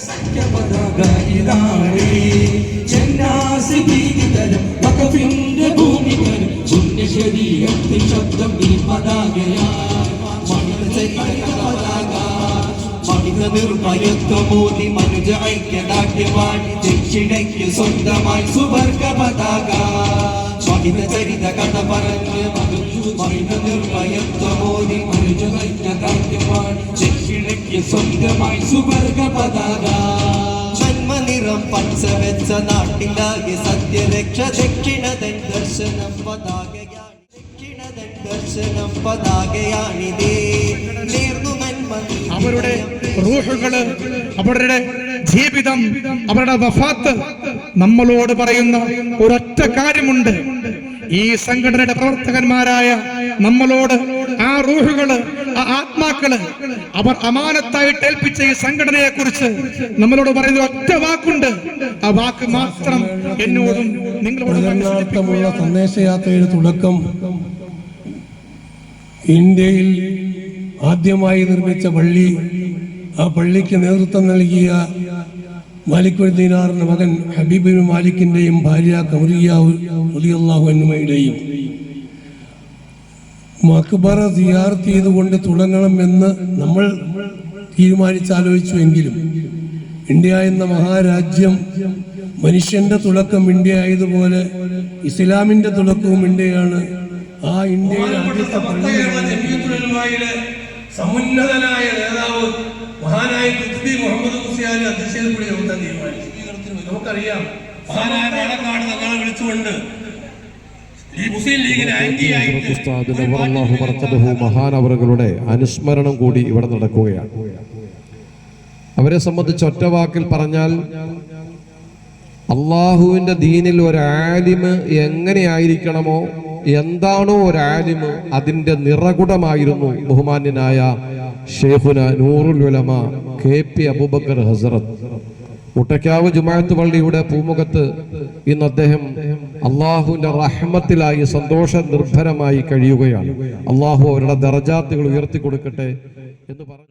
സത്യപതാക ഇതാണ് ചെന്നാസി ഭീതിതരം വകഫിന്റെ ഭൂമികരം പുണ്യ ശരീരത്തിൽ ശബ്ദം ഈ പതാകയായി പതാക മനിത നിർഭയത്വമോതി മനുജ ഐക്യദാർഢ്യവാണി ദക്ഷിണയ്ക്ക് സ്വന്തമായി സുവർഗ പതാക മനിത ചരിത കഥ പറഞ്ഞ് മനിത നിർഭയത്വമോതി മനുജ ഐക്യദാർഢ്യവാണി ദക്ഷിണയ്ക്ക് സ്വന്തമായി സുവർഗ പതാക. ജന്മനിറം പച്ച വെച്ച നാട്ടിലാകെ സത്യരക്ഷ ദക്ഷിണതൻ ദർശനം പതാകയാണ്. ദക്ഷിണതൻ ദർശനം പതാകയാണിതേ. നേർന്നു നന്മ അവരുടെ റൂഹുകൾ അവരുടെ ജീവിതം അവരുടെ വഫാത്ത് നമ്മളോട് പറയുന്ന ഒരൊറ്റ കാര്യമുണ്ട്. ഈ സംഘടനയുടെ പ്രവർത്തകന്മാരായ നമ്മളോട് ആ റൂഹുകൾ ആ ആത്മാക്കൾ അവർ അമാനത്തായിട്ട് ഏൽപ്പിച്ച ഈ സംഘടനയെ കുറിച്ച് നമ്മളോട് പറയുന്ന ഒറ്റ വാക്കുണ്ട്. ആ വാക്ക് മാത്രം എന്നോടും നിങ്ങളോട് സന്ദേശയാത്രയുടെ തുടക്കം ഇന്ത്യയിൽ ആദ്യമായി നിർമ്മിച്ച പള്ളി ആ പള്ളിക്ക് നേതൃത്വം നൽകിയ മാലിക് ഉൽ ദീനാറിന്റെ മകൻ ഹബീബിൻ മാലിക്കിന്റെയും ഭാര്യ കമറിയാഹു എന്നിവയുടെയും മക്ബറ സിയാർത്ത് ചെയ്തുകൊണ്ട് തുടങ്ങണമെന്ന് നമ്മൾ തീരുമാനിച്ചാലോചിച്ചുവെങ്കിലും ഇന്ത്യ എന്ന മഹാരാജ്യം മനുഷ്യന്റെ തുടക്കം ഇന്ത്യ ആയതുപോലെ ഇസ്ലാമിന്റെ തുടക്കവും ഇന്ത്യയാണ്. ആ ഇന്ത്യയിലെ സമുന്നതനായ നേതാവ് മഹാനായ കുത്തുബി മുഹമ്മദ് മുസിയാലി അധ്യക്ഷതയിൽ കൂടി നമുക്ക് തീരുമാനിച്ചു നമുക്കറിയാം മഹാനായ പാലക്കാട് തങ്ങളെ വിളിച്ചുകൊണ്ട് മഹാനവറുകളുടെ അനുസ്മരണം കൂടി ഇവിടെ നടക്കുകയാണ്. അവരെ സംബന്ധിച്ച് ഒറ്റ വാക്കിൽ പറഞ്ഞാൽ അള്ളാഹുവിന്റെ ദീനിൽ ഒരു ആലിമ് എങ്ങനെയായിരിക്കണമോ എന്താണോ ഒരു അതിന്റെ നിറകുടമായിരുന്നു ബഹുമാന്യനായ ഷെയ്ഖുന നൂറുൽ ഉലമ കെ പി അബൂബക്കർ ഹസറത്ത് മുട്ടക്കാവ് ജുമാഅത്ത് പള്ളിയുടെ പൂമുഖത്ത് ഇന്ന് അദ്ദേഹം അള്ളാഹുവിന്റെ റഹ്മത്തിലായി സന്തോഷ നിർഭരമായി കഴിയുകയാണ്. അള്ളാഹു അവരുടെ ദർജാത്തുകൾ ഉയർത്തി കൊടുക്കട്ടെ എന്ന് പറഞ്ഞു.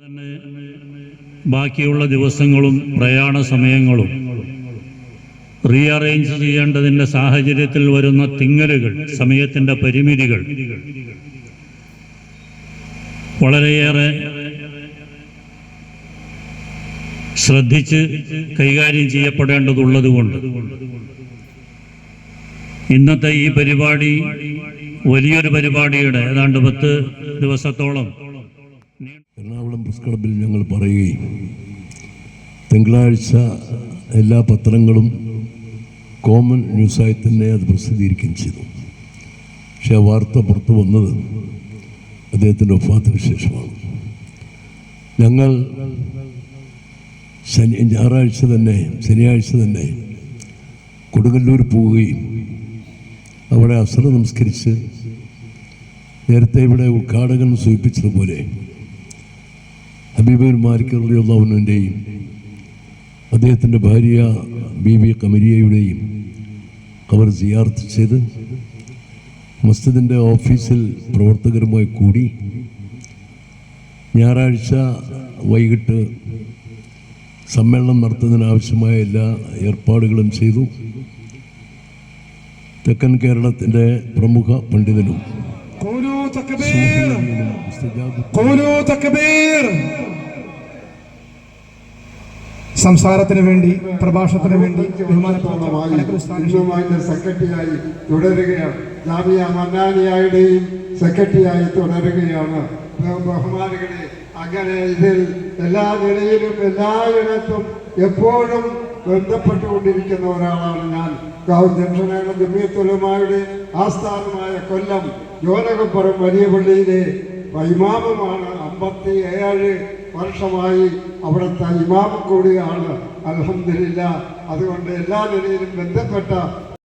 ബാക്കിയുള്ള ദിവസങ്ങളും പ്രയാണ സമയങ്ങളും റീഅറേഞ്ച് ചെയ്യേണ്ടതിന്റെ സാഹചര്യത്തിൽ വരുന്ന തിങ്ങലുകൾ സമയത്തിന്റെ പരിമിതികൾ വളരെയേറെ ശ്രദ്ധിച്ച് കൈകാര്യം ചെയ്യപ്പെടേണ്ടതുള്ളതുകൊണ്ട് ഇന്നത്തെ ഈ പരിപാടി വലിയൊരു പരിപാടിയുടെ ഏതാണ്ട് പത്ത് ദിവസത്തോളം എറണാകുളം പ്രസ് ക്ലബിൽ ഞങ്ങൾ പറയുകയും തിങ്കളാഴ്ച എല്ലാ പത്രങ്ങളും കോമൺ ന്യൂസായി തന്നെ അത് പ്രസിദ്ധീകരിക്കുകയും ചെയ്തു. പക്ഷെ ആ വാർത്ത പുറത്തു വന്നത് അദ്ദേഹത്തിന്റെ ഒഫാത്തിന് ശേഷമാണ് ഞങ്ങൾ ശനി ഞായറാഴ്ച തന്നെ ശനിയാഴ്ച തന്നെ കൊടുങ്ങല്ലൂർ പോവുകയും അവിടെ അസറ നമസ്കരിച്ച് നേരത്തെ ഇവിടെ ഉദ്ഘാടകൻ സൂചിപ്പിച്ചതുപോലെ ഹബീബുൽ മാലിക് അദ്ദേഹത്തിന്റെ ഭാര്യ ബി ബി കമരിയയുടെയും അവർ സിയാർത്ത് ചെയ്ത് മസ്ജിദിന്റെ ഓഫീസിൽ പ്രവർത്തകരുമായി കൂടി ഞായറാഴ്ച വൈകിട്ട് സമ്മേളനം നടത്തുന്നതിനാവശ്യമായ എല്ലാ ഏർപ്പാടുകളും ചെയ്തു. തെക്കൻ കേരളത്തിന്റെ പ്രമുഖ പണ്ഡിതനും സംസാരത്തിന് വേണ്ടി പ്രഭാഷണത്തിന് വേണ്ടി സെക്രട്ടറിയായി തുടരുകയാണ്. ജാമിയ മന്നാനിയായുടെയും സെക്രട്ടറിയായി തുടരുകയാണ്. ബഹു- ബഹുമാനികളെ അങ്ങനെ ഇതിൽ എല്ലാ നിലയിലും എല്ലായിടത്തും എപ്പോഴും ബന്ധപ്പെട്ടുകൊണ്ടിരിക്കുന്ന ഒരാളാണ് ഞാൻ. ജംഷനാണ് ജമിയത്തുലമായുടെ ആസ്ഥാനമായ കൊല്ലം ജോലകപ്പുറം വലിയ പള്ളിയിലെ വൈമാമമാണ് അമ്പത്തി ഏഴ് വർഷമായി അവിടുത്തെ ഇമാം കൂടിയാണ്. അലഹമില്ല അതുകൊണ്ട് എല്ലാ നിലയിലും ബന്ധപ്പെട്ട